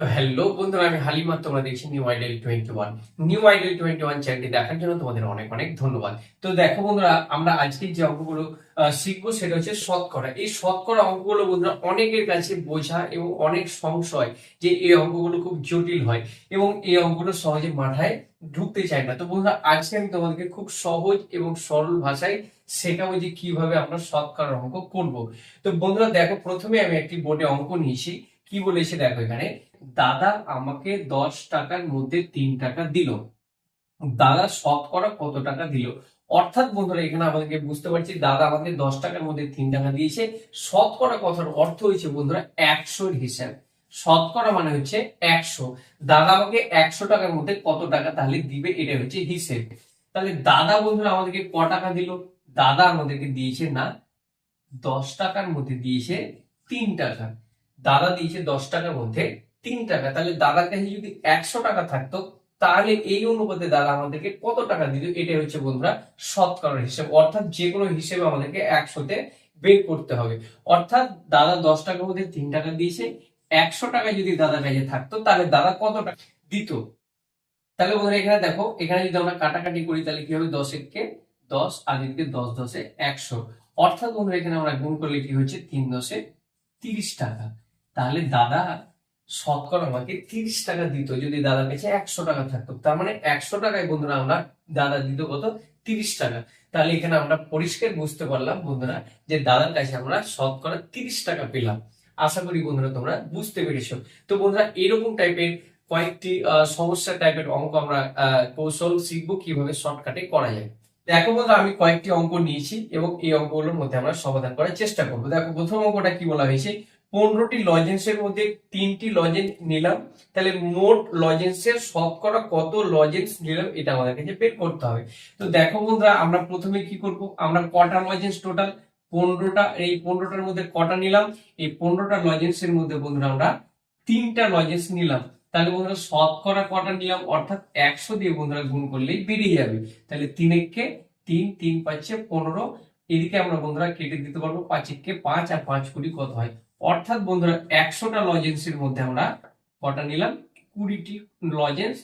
Hello বন্ধুরা, আমি হালিমা, তোমরা দেখছি new idol twenty one new idol twenty one চ্যানেলটি দেখার জন্য তোমাদের অনেক অনেক ধন্যবাদ। তো দেখো বন্ধুরা, আমরা আজকে যে অঙ্কগুলো শিখব সেটা হচ্ছে শতকরা। এই শতকরা অঙ্কগুলো বন্ধুরা অনেকের কাছে বোঝা এবং অনেক সংশয় যে এই অঙ্কগুলো খুব জটিল হয় এবং এই অঙ্কগুলো সহজে মাথায় ঢুকতে চায় না। তো বন্ধুরা, আজকে আমি তোমাদেরকে খুব সহজ এবং সরল ভাষায় শেখাবো যে কীভাবে আমরা শতকরা অঙ্ক করব। তো বন্ধুরা, দেখো, প্রথমে আমি একটি বোর্ডে অঙ্ক নিয়েছি। কি বলেছে দেখো এখানে? দাদা আমাকে দশ টাকার মধ্যে তিন টাকা দিল। দাদা শতকরা কত টাকা দিল? অর্থাৎ বন্ধুরা, এখানে আমাদেরকে বুঝতে পারছি, দাদা আমাকে দশ টাকার মধ্যে তিন টাকা দিয়েছে। শতকরা কথার অর্থ হয়েছে, বন্ধুরা, একশোর হিসাব। শতকরা মানে হচ্ছে একশো। দাদা আমাকে একশো টাকার মধ্যে কত টাকা তাহলে দিবে, এটা হচ্ছে হিসেব। তাহলে দাদা, বন্ধুরা, আমাদেরকে ক টাকা দিল? দাদা আমাদেরকে দিয়েছে না, দশ টাকার মধ্যে দিয়েছে তিন টাকা। দাদা দিয়েছে দশ টাকার মধ্যে তিন টাকা তাহলে দাদার কাছে যদি একশো টাকা থাকতো, তাহলে এই অনুপাতে দাদা আমাদেরকে কত টাকা দিল এটা হচ্ছে বন্ধুরা শতকরার হিসেব। অর্থাৎ যে কোনো হিসেবে আমাদেরকে একশোতে বের করতে হবে। অর্থাৎ দাদা দশ টাকার মধ্যে তিন টাকা দিয়েছে, একশো টাকা যদি দাদার কাছে থাকতো, তাহলে দাদা কত টাকা দিত? তাহলে বন্ধুরা এখানে দেখো, এখানে যদি আমরা কাটাকাটি করি, তাহলে কি হবে? দশ এককে দশ আর এদিকে দশ দশে একশো। অর্থাৎ বন্ধুরা এখানে আমরা গুণ করলে কি হচ্ছে? তিন দশে তিরিশ টাকা। তাহলে দাদা শতকরা আমাকে তিরিশ টাকা দিত যদি দাদার কাছে একশো টাকা থাকতো। তার মানে একশো টাকায় বন্ধুরা আমরা দাদা দিত কত? তিরিশ টাকা। তাহলে এখানে আমরা পরিষ্কার বুঝতে পারলাম বন্ধুরা যে দাদার কাছে আমরা শতকরা তিরিশ টাকা পেলাম। আশা করি বন্ধুরা তোমরা বুঝতে পেরেছ। তো বন্ধুরা এরকম টাইপের কয়েকটি সমস্যা টাইপের অঙ্ক আমরা কৌশল শিখব কীভাবে শর্টকাটে করা যায়। দেখো বন্ধুরা আমি কয়েকটি অঙ্ক নিয়েছি এবং এই অঙ্কগুলোর মধ্যে আমরা সমাধান করার চেষ্টা করব। দেখো প্রথম অঙ্কটা কি বলা হয়েছে? পনেরোটি লজেন্সের মধ্যে তিনটি লজেন্স নিলাম। তাহলে মোট লজেন্সের শতকরা কত লজেন্স নিলাম, এটা আমাদের কাছে বের করতে হবে। তো দেখো বন্ধুরা, আমরা প্রথমে কি করব? আমরা কটা লজেন্স টোটাল পনেরোটা, এই পনেরোটার মধ্যে কটা নিলাম? এই পনেরোটা লজেন্সের মধ্যে বন্ধুরা আমরা তিনটা লজেন্স নিলাম। তাহলে বন্ধুরা শতকরা কটা নিলাম? অর্থাৎ একশো দিয়ে বন্ধুরা গুণ করলেই বেরিয়ে যাবে। তাহলে তিন এককে তিন তিন পাচ্ছে পনেরো। এদিকে আমরা বন্ধুরা কেটে দিতে পারব পাঁচ এককে পাঁচ আর পাঁচ কুড়ি কত হয়? অর্থাৎ বন্ধুরা, একশোটা লজেন্সের মধ্যে আমরা কটা নিলাম? কুড়িটি লজেন্স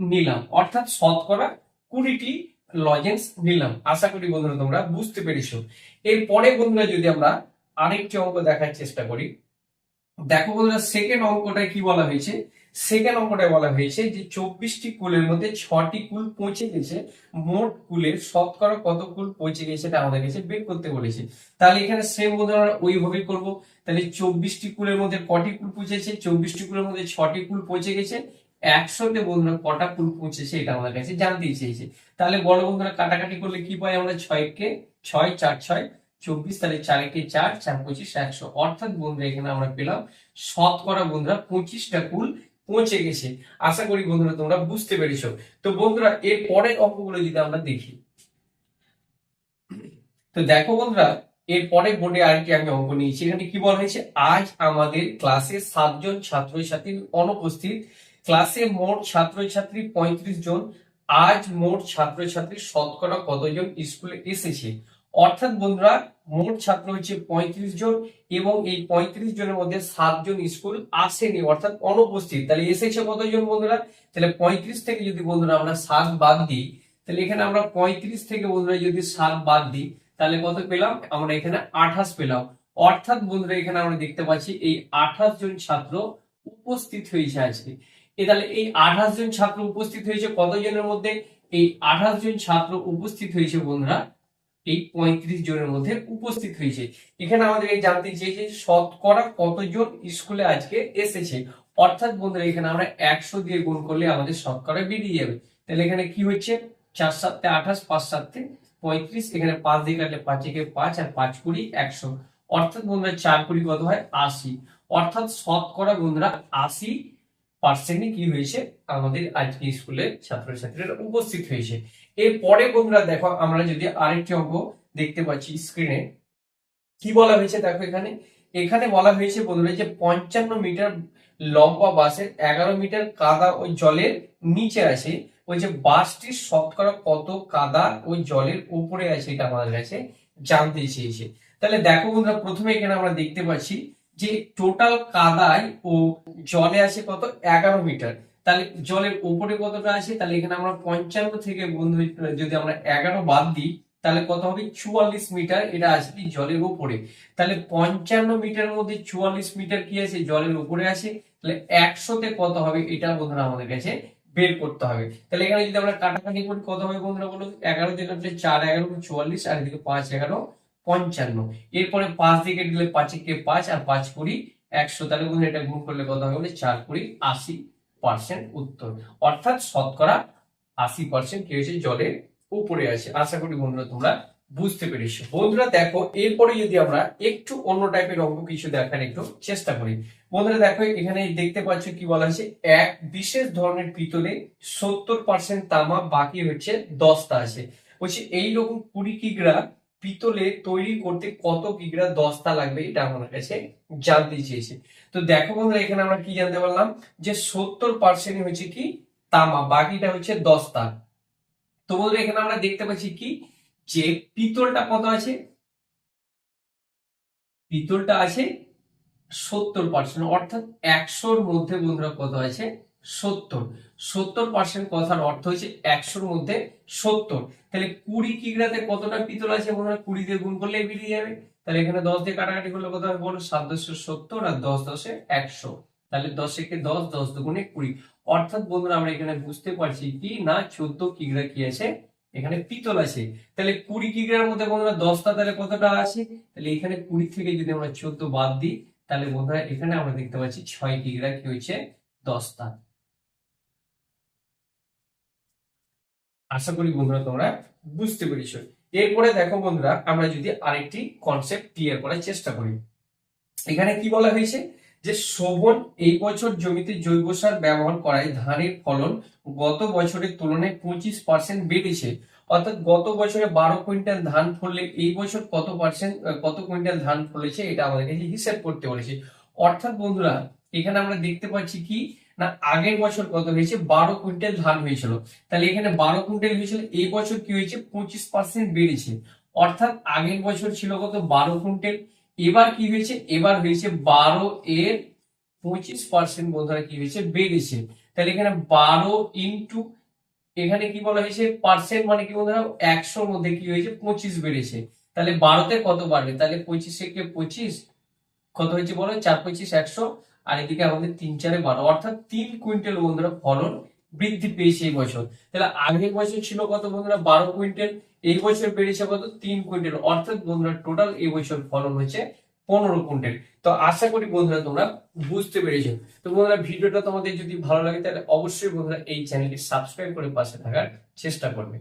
নিলাম। অর্থাৎ শতকরা কুড়িটি লজেন্স নিলাম। আশা করি বন্ধুরা তোমরা বুঝতে পেরেছ। এরপরে বন্ধুরা যদি আমরা আরেকটি অঙ্ক দেখার চেষ্টা করি, দেখো বন্ধুরা সেকেন্ড অঙ্কটায় কি বলা হয়েছে? সেকেন্ড অঙ্কটায় বলা হয়েছে যে চব্বিশটি কুলের মধ্যে ছটি কুল পৌঁছে গেছে, মোট কুলের শতকরা কত কুল পৌঁছে গেছে এটা আমাদের কাছে বের করতে বলেছে। তাহলে এখানে সেম আমরা ওইভাবেই করব। তাহলে চব্বিশটি কুলের মধ্যে কটি কুল পৌঁছেছে? চব্বিশটি কুলের মধ্যে ছটি কুল পৌঁছে গেছে একশোতে বন্ধুরা কটা কুল পৌঁছেছে এটা আমাদের কাছে জানতে চেয়েছে। তাহলে বড় বন্ধুরা কাটাকাটি করলে কি পাই আমরা ছয়কে, ছয়, চার, ছয়, চব্বিশ, তাহলে চারকে চার চার, পঁচিশ, একশো। অর্থাৎ বন্ধুরা এখানে আমরা পেলাম, শতকরা বন্ধুরা পঁচিশটা কুল পৌঁছে গেছে। আশা করি বন্ধুরা তোমরা বুঝতে পেরেছ। তো বন্ধুরা, এর পরের অঙ্কগুলো যদি আমরা দেখি। তো দেখো বন্ধুরা, এর পরে বোর্ডে আরেকটি আমি অঙ্ক নিয়েছি। এখানে কি বলা হয়েছে? আজ আমাদের ক্লাসে সাতজন ছাত্রছাত্রী অনুপস্থিত। ক্লাসে মোট ছাত্রছাত্রী পঁয়ত্রিশ জন। আজ মোট ছাত্রছাত্রী শতকরা কতজন স্কুলে এসেছে? অর্থাৎ বন্ধুরা, মোট ছাত্র হচ্ছে পঁয়ত্রিশ জন এবং এই পঁয়ত্রিশ জনের মধ্যে সাতজন স্কুল আসেনি, অর্থাৎ অনুপস্থিত। তাহলে এসেছে কতজন বন্ধুরা? তাহলে পঁয়ত্রিশ থেকে যদি বন্ধুরা আমরা সাত বাদ দিই, তাহলে এখানে আমরা পঁয়ত্রিশ থেকে বন্ধুরা যদি সাত বাদ দিই, তাহলে কত পেলাম? আমরা এখানে আঠাশ পেলাম। অর্থাৎ বন্ধুরা, এখানে আমরা দেখতে পাচ্ছি এই আঠাশ জন ছাত্র উপস্থিত হয়েছে আজকে। এ তাহলে এই আঠাশ জন ছাত্র উপস্থিত হয়েছে কতজনের মধ্যে? এই আঠাশ জন ছাত্র উপস্থিত হয়েছে বন্ধুরা এই পঁয়ত্রিশ জনের মধ্যে উপস্থিত হয়েছে। এখানে আমাদের জানতে চেয়েছে শতকরা কতজন স্কুলে আজকে এসেছে। অর্থাৎ বন্ধুরা, এখানে আমরা একশো দিয়ে গুণ করলে আমাদের শতকরা বেরিয়ে যাবে। তাহলে এখানে কি হচ্ছে? চার সাতে আঠাশ, পাঁচ সাতে পঁয়ত্রিশ, এখানে পাঁচ দিয়ে কাটলে পাঁচ একে পাঁচ আর পাঁচ কুড়ি একশো। অর্থাৎ বন্ধুরা, চার কুড়ি কত হয়? আশি। অর্থাৎ শতকরা বন্ধুরা, আশি পার্সেন্টই কি হয়েছে? আমাদের আজকে স্কুলের ছাত্রছাত্রীরা উপস্থিত হয়েছে। এরপরে বন্ধুরা দেখো, আমরা যদি আরেকটি অঙ্ক দেখতে পাচ্ছি স্ক্রিনে কি বলা হয়েছে দেখো এখানে? এখানে বলা হয়েছে বন্ধুরা যে পঞ্চান্ন মিটার লম্বা বাসের এগারো মিটার কাদা ওই জলের নিচে আছে। ওই যে বাসটির শতকরা কত কাদা ওই জলের উপরে আছে এটা আমাদের কাছে জানতে চেয়েছে। তাহলে দেখো বন্ধুরা, প্রথমে এখানে আমরা দেখতে পাচ্ছি যে টোটাল কাদায় ও জলে আছে কত? এগারো মিটার। তাহলে জলের উপরে কতটা আছে তাহলে এখানে আমরা পঞ্চান্ন থেকে বন্ধু, যদি আমরা এগারো বাদ দিই, তাহলে কত হবে? চুয়াল্লিশ মিটার এটা কি? জলের উপরে। তাহলে পঞ্চান্ন মিটার মধ্যে চুয়াল্লিশ মিটার কি আছে জলের উপরে আছে তাহলে একশোতে কত হবে? এটা বন্ধুরা আমাদের কাছে বের করতে হবে। তাহলে এখানে যদি আমরা কাটাকাটি করি, কত হবে বন্ধুরা বলুন? এগারো যেটা চার এগারো চুয়াল্লিশ, আর এদিকে পাঁচ এগারো পঞ্চান্ন। এরপরে পাঁচ দিকে দিলে পাঁচে কে পাঁচ আর পাঁচ কুড়ি একশো। তাহলে এটা গুণ করলে কত হবে চার কুড়ি আশি পার্সেন্ট উত্তর। অর্থাৎ শতকরা আশি পার্সেন্ট কি হয়েছে? জলের উপরে আছে। আশা করি বন্ধুরা তোমরা বুঝতে পেরেছ। বন্ধুরা দেখো, এরপরে যদি আমরা একটু অন্য টাইপের অঙ্ক কিছু দেখার একটু চেষ্টা করি। বন্ধুরা দেখো, এখানে দেখতে পাচ্ছ কি বলা হয়েছে? এক বিশেষ ধরনের পিতলে সত্তর পার্সেন্ট তামা, বাকি হচ্ছে দশটা আছে। বলছি, এইরকম কুড়ি কিগ্রা পিতলে তৈরি করতে কত কিগ্রা দস্তা লাগবে এটা আমার কাছে জানতে চেয়েছে। তো দেখো বন্ধুরা, এখানে আমরা কি জানতে পারলাম? যে সত্তর পার্সেন্ট হচ্ছে কি তামা, বাকিটা হচ্ছে দস্তা। তো বন্ধুরা, এখানে আমরা দেখতে পাচ্ছি কি? যে পিতলটা কত আছে? পিতলটা আছে সত্তর পার্সেন্ট অর্থাৎ একশোর মধ্যে বন্ধুরা কত আছে? সত্তর। সত্তর পার্সেন্ট কথার অর্থ হচ্ছে একশোর মধ্যে সত্তর। তাহলে কুড়ি কিগ্রাতে কতটা পিতল আছে বন্ধুরা কুড়ি দিয়ে গুণ করলে বেরিয়ে যাবে। তাহলে এখানে দশ দিয়ে কাটাকাটি করলে কত হবে? বলো সাত দশে সত্তর আর দশ দশে একশো। তাহলে দশে কে দশ দশ দুগুণে কুড়ি। অর্থাৎ বন্ধুরা, আমরা এখানে বুঝতে পারছি কি না চোদ্দ কিগ্রা কি আছে? এখানে পিতল আছে। তাহলে কুড়ি কিগ্রার মধ্যে বন্ধুরা দশটা তাহলে কতটা আছে? তাহলে এখানে কুড়ি থেকে যদি আমরা চোদ্দ বাদ দিই, তাহলে বন্ধুরা এখানে আমরা দেখতে পাচ্ছি ছয় কিগ্রা কি হয়েছে? দশটা। আশা করি বন্ধুরা তোমরা বুঝতে পেরেছ। এরপরে দেখো বন্ধুরা, আমরা যদি আরেকটি কনসেপ্ট ক্লিয়ার করার চেষ্টা করি। এখানে কি বলা হয়েছে? যে শোভন এই বছর জমিতে জৈব সার ব্যবহার করায় ধানের ফলন গত বছরের তুলনায় পঁচিশ পার্সেন্ট বেড়েছে। অর্থাৎ গত বছরে বারো কুইন্টাল ধান ফললে এই বছর কত পার্সেন্ট কত কুইন্টাল ধান ফলেছে এটা আমাদের কাছে হিসাব করতে বলেছে। অর্থাৎ বন্ধুরা, এখানে আমরা দেখতে পাচ্ছি কি? না, আগের বছর কত হয়েছে? বারো কুইন্টাল ধান হয়েছিল। তাহলে এখানে বারো কুইন্টাল হয়েছিল, এই বছর কি হয়েছে? পঁচিশ পার্সেন্ট বেড়েছে। অর্থাৎ আগের বছর ছিল কত? বারো কুইন্টাল। এবার কি হয়েছে? এবার হয়েছে বারো এর পঁচিশ পার্সেন্ট বন্ধুরা কি হয়েছে? বেড়েছে। তাহলে এখানে বারো ইন্টু এখানে কি বলা হয়েছে? পার্সেন্ট মানে কি বন্ধুরা? একশোর মধ্যে কি হয়েছে? পঁচিশ বেড়েছে। তাহলে বারোতে কত বাড়বে? তাহলে পঁচিশে কে পঁচিশ? কত হয়েছে বলো? চার পঁচিশ, একশো। আর এদিকে আমাদের তিন চারে বারো, অর্থাৎ তিন কুইন্টাল বন্ধুরা ফলন বৃদ্ধি পেয়েছে এই বছর। তাহলে আগের বছর ছিল কত বন্ধুরা? বারো কুইন্টাল, এই বছর বেড়েছে কত? তিন কুইন্টাল। অর্থাৎ বন্ধুরা টোটাল এই বছর ফলন হয়েছে পনেরো কুইন্টাল। তো আশা করি বন্ধুরা তোমরা বুঝতে পেরেছ। তো বন্ধুরা, ভিডিওটা তোমাদের যদি ভালো লাগে, তাহলে অবশ্যই বন্ধুরা এই চ্যানেলটি সাবস্ক্রাইব করে পাশে থাকার চেষ্টা করবে।